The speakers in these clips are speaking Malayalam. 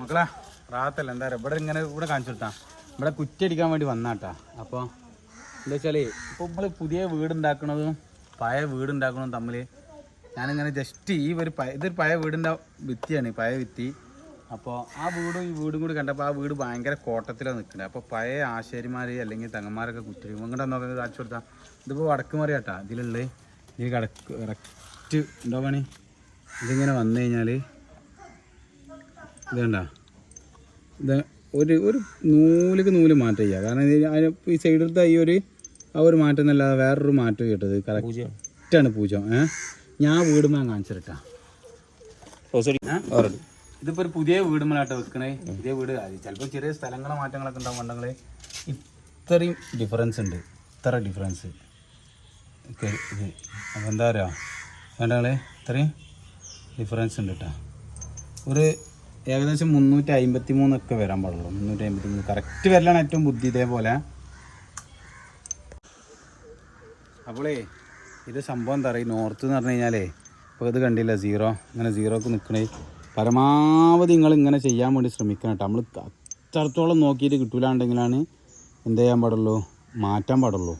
മക്കളെ റാത്തല്ല എന്താ പറയുക ഇവിടെ ഇങ്ങനെ ഇവിടെ കാണിച്ചു കൊടുത്താ ഇവിടെ കുറ്റടിക്കാൻ വേണ്ടി വന്നാട്ടാ. അപ്പോൾ എന്താ വെച്ചാൽ ഇപ്പോൾ നമ്മൾ പുതിയ വീടുണ്ടാക്കണതും പഴയ വീടുണ്ടാക്കണതും തമ്മിൽ ഞാനിങ്ങനെ ജസ്റ്റ് ഈ ഒരു പഴയ ഇതൊരു പഴയ വീടിന്റെ ഭിത്തിയാണ് ഈ പഴയ ഭിത്തി. അപ്പോൾ ആ വീടും ഈ വീടും കൂടി കണ്ടപ്പോൾ ആ വീട് ഭയങ്കര കോട്ടത്തിലാണ് നിൽക്കുന്നത് അപ്പോൾ പഴയ ആശാരിമാർ അല്ലെങ്കിൽ തങ്ങന്മാരൊക്കെ കുറ്റടി ഇങ്ങോട്ട് നോക്കുന്നത് കാണിച്ചു കൊടുത്താൽ ഇതിപ്പോൾ വടക്ക് മറിയാട്ടാ ഇതിലുള്ളത് ഇതിൽ കടക്ക് കറക്റ്റ് ഉണ്ടോ പണി? ഇതിങ്ങനെ വന്നു കഴിഞ്ഞാൽ ഇതണ്ട? ഇത് ഒരു ഒരു നൂലിക്ക് നൂൽ മാറ്റം ചെയ്യുക. കാരണം ഇത് അതിന് ഈ സൈഡിലത്തെ ഈ ഒരു ആ ഒരു മാറ്റം എന്നല്ലാതെ വേറൊരു മാറ്റം കിട്ടത് കറക്റ്റാണ് പൂജ. ഏഹ് ഞാൻ വീട് ഞാൻ കാണിച്ചിട്ടാ ഇതിപ്പോ ഒരു പുതിയ വീട് മേലാട്ടോ വെക്കണേ പുതിയ വീട്. ചിലപ്പോൾ ചെറിയ സ്ഥലങ്ങളെ മാറ്റങ്ങളൊക്കെ ഉണ്ടാവും കണ്ടെങ്കിൽ ഇത്രയും ഡിഫറൻസ് ഉണ്ട്. ഇത്ര ഡിഫറൻസ് ഇത് അപ്പോൾ എന്താ പറയുക വേണ്ടങ്ങളെ ഇത്രയും ഡിഫറൻസ് ഉണ്ട് കേട്ടോ ഒരു ഏകദേശം മുന്നൂറ്റി അമ്പത്തി മൂന്നൊക്കെ വരാൻ പാടുള്ളൂ. മുന്നൂറ്റി അമ്പത്തി മൂന്ന് കറക്റ്റ് വരലാണ് ഏറ്റവും ബുദ്ധി ഇതേപോലെ. അപ്പോളേ ഇത് സംഭവം എന്താ പറയുക നോർത്ത് എന്ന് പറഞ്ഞു കഴിഞ്ഞാലേ ഇപ്പോൾ ഇത് കണ്ടില്ല? സീറോ ഇങ്ങനെ സീറോക്ക് നിൽക്കണേ പരമാവധി നിങ്ങൾ ഇങ്ങനെ ചെയ്യാൻ വേണ്ടി ശ്രമിക്കണം കേട്ടോ. നമ്മൾ അത്രത്തോളം നോക്കിയിട്ട് കിട്ടൂലാണ്ടെങ്കിലാണ് എന്ത് ചെയ്യാൻ പാടുള്ളൂ? മാറ്റാൻ പാടുള്ളൂ.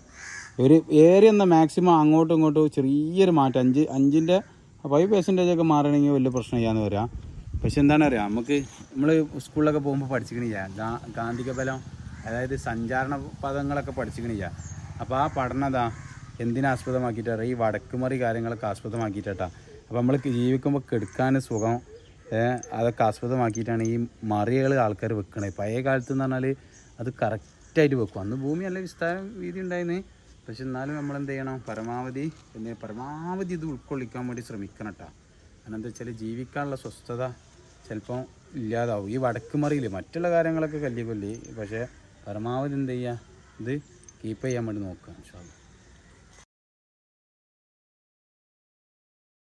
ഒരു ഏരിയ എന്നാൽ മാക്സിമം അങ്ങോട്ടും ഇങ്ങോട്ടും ചെറിയൊരു മാറ്റം. അഞ്ച് അഞ്ചിന്റെ ഫൈവ് പെർസെന്റേജ് ഒക്കെ മാറണമെങ്കിൽ വലിയ പ്രശ്നം ചെയ്യാമെന്ന് വരാം. പക്ഷെ എന്താണ് അറിയാം? നമുക്ക് നമ്മൾ സ്കൂളിലൊക്കെ പോകുമ്പോൾ പഠിച്ചിക്കണില്ല ഗാ ഗാന്ധിക ബലം അതായത് സഞ്ചാരണ പദങ്ങളൊക്കെ പഠിച്ചിക്കണില്ല അപ്പോൾ ആ പഠനം അതാ എന്തിനാസ്പദമാക്കിയിട്ടാണ് ഈ വടക്കുമറി കാര്യങ്ങളൊക്കെ ആസ്പദമാക്കിയിട്ടാ. അപ്പോൾ നമ്മൾ ജീവിക്കുമ്പോൾ കെടുക്കാൻ സുഖം അതൊക്കെ ആസ്പദമാക്കിയിട്ടാണ് ഈ മറികൾ ആൾക്കാർ വെക്കണത് പഴയ കാലത്ത് എന്ന് പറഞ്ഞാൽ അത് കറക്റ്റായിട്ട് വെക്കും. അന്ന് ഭൂമി നല്ല വിസ്താരം വീതി ഉണ്ടായിരുന്നു പക്ഷെ എന്നാലും നമ്മൾ എന്ത് ചെയ്യണം? പരമാവധി പിന്നെ പരമാവധി ഇത് ഉൾക്കൊള്ളിക്കാൻ വേണ്ടി ശ്രമിക്കണം കേട്ടോ കാരണം എന്താ വെച്ചാൽ ജീവിക്കാനുള്ള സ്വസ്ഥത ചിലപ്പോൾ ഇല്ലാതാവും. ഈ വടക്ക് മറിയില്ല മറ്റുള്ള കാര്യങ്ങളൊക്കെ കല്ലി കൊല്ലി. പക്ഷേ പരമാവധി എന്ത് ചെയ്യുക? ഇത് കീപ്പ് ചെയ്യാൻ വേണ്ടി നോക്കുക ഇൻഷാ അല്ലാ.